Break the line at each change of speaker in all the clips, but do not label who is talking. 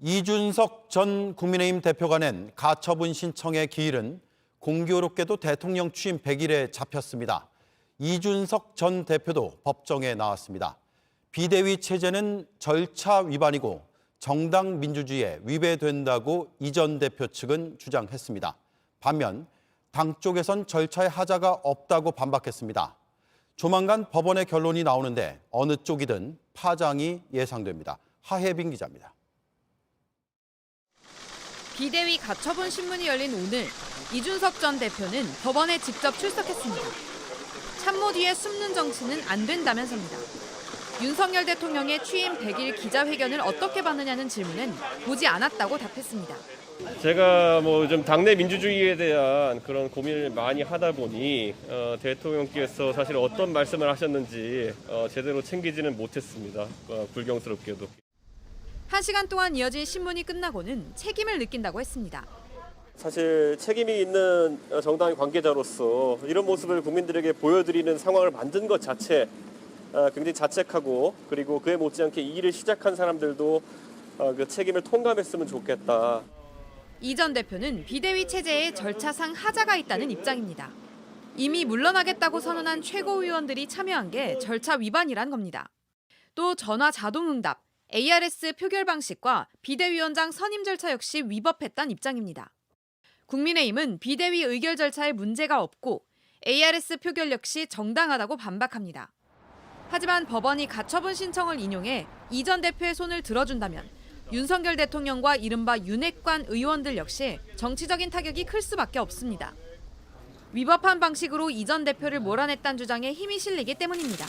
이준석 전 국민의힘 대표가 낸 가처분 신청의 기일은 공교롭게도 대통령 취임 100일에 잡혔습니다. 이준석 전 대표도 법정에 나왔습니다. 비대위 체제는 절차 위반이고 정당 민주주의에 위배된다고 이 전 대표 측은 주장했습니다. 반면 당 쪽에선 절차에 하자가 없다고 반박했습니다. 조만간 법원의 결론이 나오는데 어느 쪽이든 파장이 예상됩니다. 하혜빈 기자입니다.
비대위 가처분 신문이 열린 오늘 이준석 전 대표는 법원에 직접 출석했습니다. 참모 뒤에 숨는 정치는 안 된다면서입니다. 윤석열 대통령의 취임 100일 기자회견을 어떻게 봤느냐는 질문은 보지 않았다고 답했습니다.
제가 뭐 요즘 당내 민주주의에 대한 그런 고민을 많이 하다 보니 어, 대통령께서 사실 어떤 말씀을 하셨는지 어, 제대로 챙기지는 못했습니다. 어, 불경스럽게도.
한 시간 동안 이어진 신문이 끝나고는 책임을 느낀다고 했습니다.
사실 책임이 있는 어, 정당 관계자로서 이런 모습을 국민들에게 보여드리는 상황을 만든 것 자체 어, 굉장히 자책하고 그리고 그에 못지않게 이 일을 시작한 사람들도 어, 그 책임을 통감했으면 좋겠다.
이 전 대표는 비대위 체제에 절차상 하자가 있다는 입장입니다. 이미 물러나겠다고 선언한 최고위원들이 참여한 게 절차 위반이란 겁니다. 또 전화 자동응답, ARS 표결 방식과 비대위원장 선임 절차 역시 위법했다는 입장입니다. 국민의힘은 비대위 의결 절차에 문제가 없고 ARS 표결 역시 정당하다고 반박합니다. 하지만 법원이 가처분 신청을 인용해 이 전 대표의 손을 들어준다면 윤석열 대통령과 이른바 윤핵관 의원들 역시 정치적인 타격이 클 수밖에 없습니다. 위법한 방식으로 이 전 대표를 몰아냈다는 주장에 힘이 실리기 때문입니다.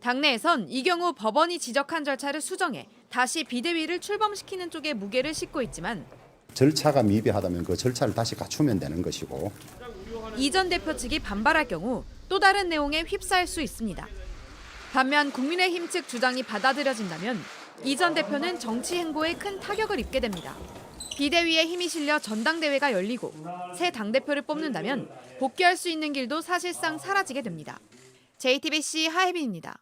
당내에선 이 경우 법원이 지적한 절차를 수정해 다시 비대위를 출범시키는 쪽에 무게를 싣고 있지만
절차가 미비하다면 그 절차를 다시 갖추면 되는 것이고
이 전 대표 측이 반발할 경우 또 다른 내용에 휩싸일 수 있습니다. 반면 국민의힘 측 주장이 받아들여진다면 이 전 대표는 정치 행보에 큰 타격을 입게 됩니다. 비대위에 힘이 실려 전당대회가 열리고 새 당대표를 뽑는다면 복귀할 수 있는 길도 사실상 사라지게 됩니다. JTBC 하혜빈입니다.